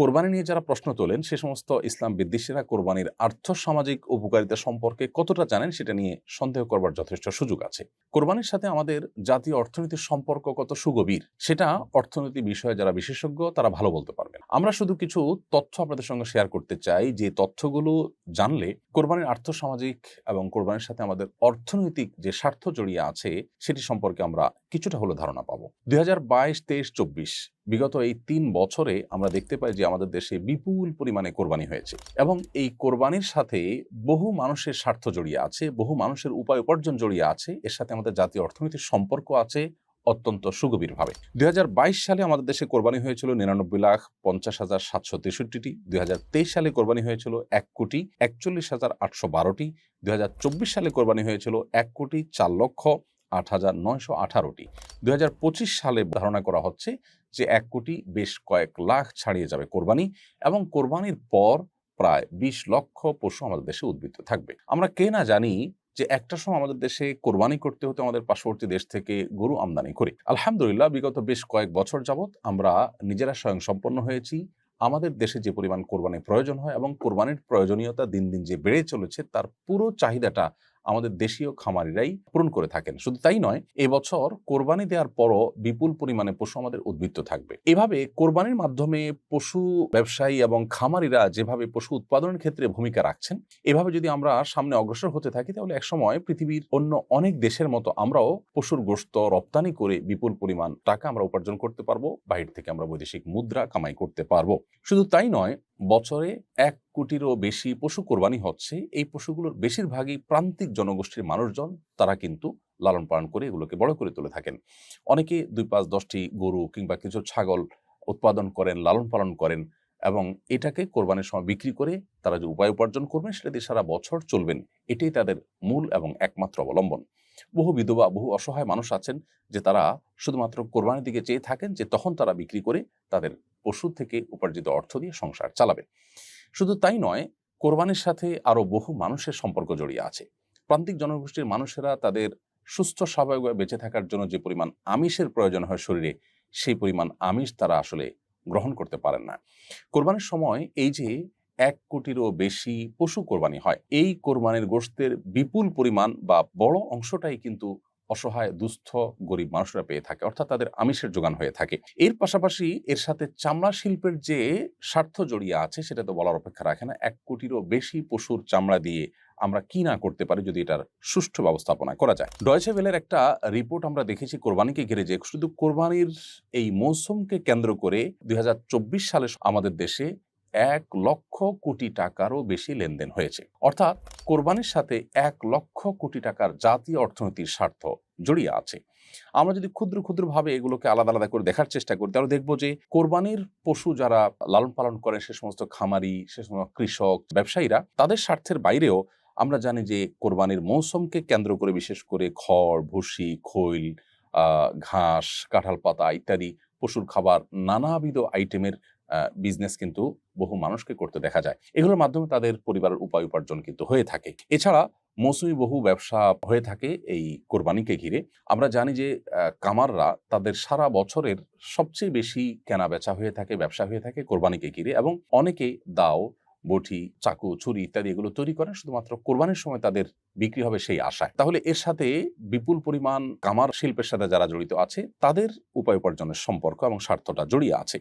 কোরবানি নিয়ে যারা প্রশ্ন তোলেন, সে সমস্ত ইসলাম বিদ্বেষীরা কোরবানির আর্থ সামাজিক উপকারিতা সম্পর্কে কতটা জানেন সেটা নিয়ে সন্দেহ করবার যথেষ্ট সুযোগ আছে। কোরবানির সাথে আমাদের জাতীয় অর্থনীতির সম্পর্ক কত সুগভীর, সেটা অর্থনীতি বিষয়ে যারা বিশেষজ্ঞ, তারা ভালো বলতে পারবেন আমরা শুধু কিছু তথ্য আপনাদের সঙ্গে শেয়ার করতে চাই। যে তথ্যগুলো জানলে কোরবানির আর্থ সামাজিক এবং কোরবানির সাথে আমাদের অর্থনৈতিক যে স্বার্থ জড়িয়ে আছে, সেটি সম্পর্কে আমরা কিছুটা হলো ধারণা পাবো। দুই হাজার বাইশ তেইশ চব্বিশ, বিগত এই তিন বছরে আমরা দেখতে পাই যে আমাদের দেশে বিপুল পরিমাণে কোরবানি হয়েছে এবং এই কোরবানির সাথে বহু মানুষের স্বার্থ জড়িয়ে আছে, বহু মানুষের উপায় উপার্জন জড়িয়ে আছে। এর সাথে আমাদের জাতীয় অর্থনীতির সম্পর্ক আছে অত্যন্ত সুগভীরভাবে। দু হাজার বাইশ সালে আমাদের দেশে কোরবানি হয়েছিল নিরানব্বই লাখ পঞ্চাশ হাজার সাতশো তেষট্টিটি। দু হাজার তেইশ সালে কোরবানি হয়েছিল এক কোটি একচল্লিশ হাজার আটশো বারোটি। দুই সালে কোরবানি হয়েছিল এক কোটি চার লক্ষ আট হাজার নয়শো আঠারোটি। দুই হাজার পঁচিশ সালে ধারণা করা হচ্ছে যে এক কোটি বেশ কয়েক লাখ ছাড়িয়ে যাবে কোরবানি এবং কোরবানির পর প্রায় বিশ লক্ষ পশু আমাদের দেশে উদ্বৃত্ত থাকবে। আমরা কে না জানি যে একটা সময় আমাদের দেশে কোরবানি করতে হতো, আমাদের পার্শ্ববর্তী দেশ থেকে গরু আমদানি করে। আলহামদুলিল্লাহ, বিগত বেশ কয়েক বছর যাবৎ আমরা নিজেরা স্বয়ং সম্পন্ন হয়েছি। আমাদের দেশে যে পরিমাণ কোরবানির প্রয়োজন হয় এবং কোরবানির প্রয়োজনীয়তা দিন দিন যে বেড়ে চলেছে, তার পুরো চাহিদাটা আমাদের দেশীয় খামারিরাই পূরণ করে থাকেন। শুধু তাই নয়, এবছর কোরবানি দেওয়ার পরও বিপুল পরিমাণে পশু আমাদের উদ্বৃত্ত থাকবে। এভাবে কোরবানির মাধ্যমে পশু ব্যবসায়ী এবং খামারিরা যেভাবে পশু উৎপাদনের ক্ষেত্রে ভূমিকা রাখছেন, এভাবে যদি আমরা সামনে অগ্রসর হতে থাকি, তাহলে একসময় পৃথিবীর অন্য অনেক দেশের মতো আমরাও পশুর গোস্ত রপ্তানি করে বিপুল পরিমাণ টাকা আমরা উপার্জন করতে পারব, বাহির থেকে আমরা বৈদেশিক মুদ্রা কামাই করতে পারব। শুধু তাই নয় বছরে এক কোটিরও বেশি পশু কোরবানি হচ্ছে। এই পশুগুলোর বেশিরভাগই প্রান্তিক জনগোষ্ঠীর মানুষজন। তারা কিন্তু লালন পালন করে এগুলোকে বড় করে তুলে থাকেন। অনেকে দুই পাঁচ দশটি গরু কিংবা কিছু ছাগল উৎপাদন করেন, লালন পালন করেন এবং এটাকে কোরবানির সময় বিক্রি করে তারা যে উপায় উপার্জন করবেন সেটা দিয়ে সারা বছর চলবেন, এটাই তাদের মূল এবং একমাত্র অবলম্বন। বহু বিধবা, বহু অসহায় মানুষ আছেন যে তারা শুধুমাত্র কোরবানির দিকে চেয়ে থাকেন যে তখন তারা বিক্রি করে তাদের পশু থেকে উপার্জিত অর্থ দিয়ে সংসার চালাবে। শুধু তাই নয়, কোরবানির সাথে আরও বহু মানুষের সম্পর্ক জড়িয়ে আছে। প্রান্তিক জনগোষ্ঠীর মানুষেরা তাদের সুস্থ স্বাভাবিকভাবে বেঁচে থাকার জন্য যে পরিমাণ আমিষের প্রয়োজন হয় শরীরে, সেই পরিমাণ আমিষ তারা আসলে গ্রহণ করতে পারেন না। কোরবানির সময় এই যে এক কোটিরও বেশি পশু কোরবানি হয়, এই কোরবানির গোষ্ঠের বিপুল পরিমাণ বা বড় অংশটাই কিন্তু অসহায়, দুস্থ, গরিব মানুষরা পেয়ে থাকে, অর্থাৎ তাদের আমিষের যোগান হয়ে থাকে। এর পাশাপাশি এর সাথে চামড়া শিল্পের যে স্বার্থ জড়িয়ে আছে, সেটা তো বলার অপেক্ষা রাখে না। এক কোটিরও বেশি পশুর চামড়া দিয়ে আমরা কি না করতে পারি যদি এটার সুষ্ঠু ব্যবস্থাপনা করা যায়? ডয়চে ভেলের একটা রিপোর্ট আমরা দেখেছি কোরবানিকে ঘিরে যে, শুধু কোরবানির এই মৌসুমকে কেন্দ্র করে দুই হাজার চব্বিশ সালে আমাদের দেশে এক লক্ষ কোটি টাকারও বেশি লেনদেন হয়েছে। অর্থাৎ কোরবানির সাথে এক লক্ষ কোটি টাকার জাতীয় অর্থনীতির স্বার্থ জড়িয়ে আছে। আমরা যদি ক্ষুদ্র ক্ষুদ্রভাবে এগুলোকে আলাদা আলাদা করে দেখার চেষ্টা করি, তাহলে দেখব যে কোরবানির পশু যারা লালন পালন করে, সে সমস্ত খামারি, সে সমস্ত কৃষক, ব্যবসায়ীরা, তাদের স্বার্থের বাইরেও আমরা জানি যে কোরবানির মৌসুমকে কেন্দ্র করে বিশেষ করে খড়, ভুসি, খৈল ঘাস, কাঁঠাল পাতা ইত্যাদি পশুর খাবার নানাবিধ আইটেমের বিজনেস কিন্তু বহু মানুষকে করতে দেখা যায়। এগুলোর মাধ্যমে তাদের পরিবারের উপায় উপার্জন কিন্তু হয়ে থাকে। এছাড়া মৌসুমি বহু ব্যবসা হয়ে থাকে এই কোরবানিকে ঘিরে। আমরা জানি যে কামাররা তাদের সারা বছরের সবচেয়ে বেশি কেনা বেচা হয়ে থাকে, ব্যবসা হয়ে থাকে কোরবানিকে ঘিরে এবং অনেকে দাও, বটি, চাকু, ছুরি ইত্যাদি এগুলো তৈরি করেন শুধুমাত্র কোরবানির সময় তাদের বিক্রি হবে সেই আশায়। তাহলে এর সাথে বিপুল পরিমাণ কামার শিল্পের সাথে যারা জড়িত আছে, তাদের উপায় উপার্জনের সম্পর্ক এবং স্বার্থটা জড়িয়ে আছে।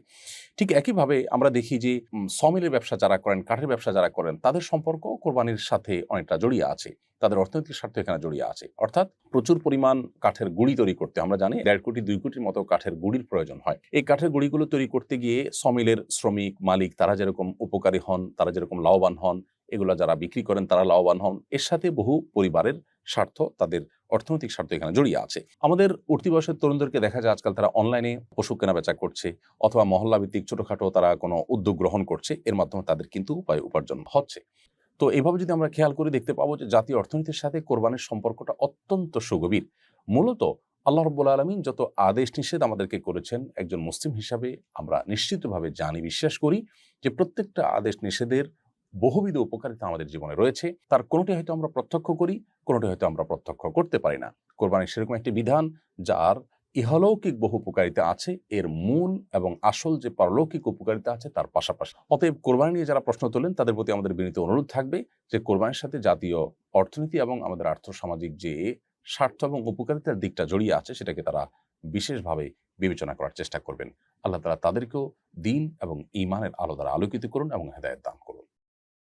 ঠিক একইভাবে আমরা দেখি যে সমিলের ব্যবসা যারা করেন, কাঠের ব্যবসা যারা করেন, তাদের সম্পর্ক কোরবানির সাথে অনেকটা জড়িয়ে আছে। তাদের অর্থনৈতিক স্বার্থ এখানে জড়িয়ে আছে। অর্থাৎ প্রচুর পরিমাণ কাঠের গুড়ি তৈরি করতে আমরা জানি, দেড় কোটি, দুই কোটির মতো কাঠের গুড়ির প্রয়োজন হয়। এই কাঠের গুড়িগুলো তৈরি করতে গিয়ে সমিলের শ্রমিক মালিক তারা যেরকম উপকারী হন, তারা যেরকম লাভবান হন এগুলো যারা বিক্রি করেন তারা লাভবান হন। এর সাথে বহু পরিবারের স্বার্থ, তাদের অর্থনৈতিক স্বার্থ এখানে জড়িয়ে আছে। আমাদের উঠতি বয়সের তরুণদেরকে দেখা যায় আজকাল তারা অনলাইনে পশু কেনা বেচা করছে অথবা মহল্লা ভিত্তিক ছোটখাটো তারা কোনো উদ্যোগ গ্রহণ করছে, এর মাধ্যমে তাদের কিন্তু উপায় উপার্জন হচ্ছে। তো এভাবে যদি আমরা খেয়াল করে দেখতে পাবো যে জাতীয় অর্থনীতির সাথে কোরবানির সম্পর্কটা অত্যন্ত সুগভীর। মূলত আল্লাহ রব্বুল আলমিন যত আদেশ নিষেধ আমাদেরকে করেছেন, একজন মুসলিম হিসাবে আমরা নিশ্চিতভাবে জানি, বিশ্বাস করি যে প্রত্যেকটা আদেশ নিষেধের বহুবিধ উপকারিতা আমাদের জীবনে রয়েছে। তার কোনোটি হয়তো আমরা প্রত্যক্ষ করি, কোনোটি হয়তো আমরা প্রত্যক্ষ করতে পারি না। কোরবানির সেরকম একটি বিধান, যার ইহলৌকিক বহু উপকারিতা আছে, এর মূল এবং আসল যে পারলৌকিক উপকারিতা আছে, তার পাশাপাশি। অতএব কোরবানি নিয়ে যারা প্রশ্ন তোলেন, তাদের প্রতি আমাদের বিনীত অনুরোধ থাকবে যে কোরবানির সাথে জাতীয় অর্থনীতি এবং আমাদের আর্থসামাজিক যে স্বার্থ এবং উপকারিতার দিকটা জড়িয়ে আছে, সেটাকে তারা বিশেষভাবে বিবেচনা করার চেষ্টা করবেন। আল্লাহ তালা তাদেরকেও দিন এবং ইমানের আলো দ্বারা আলোকিত করুন এবং হেদায়ত দান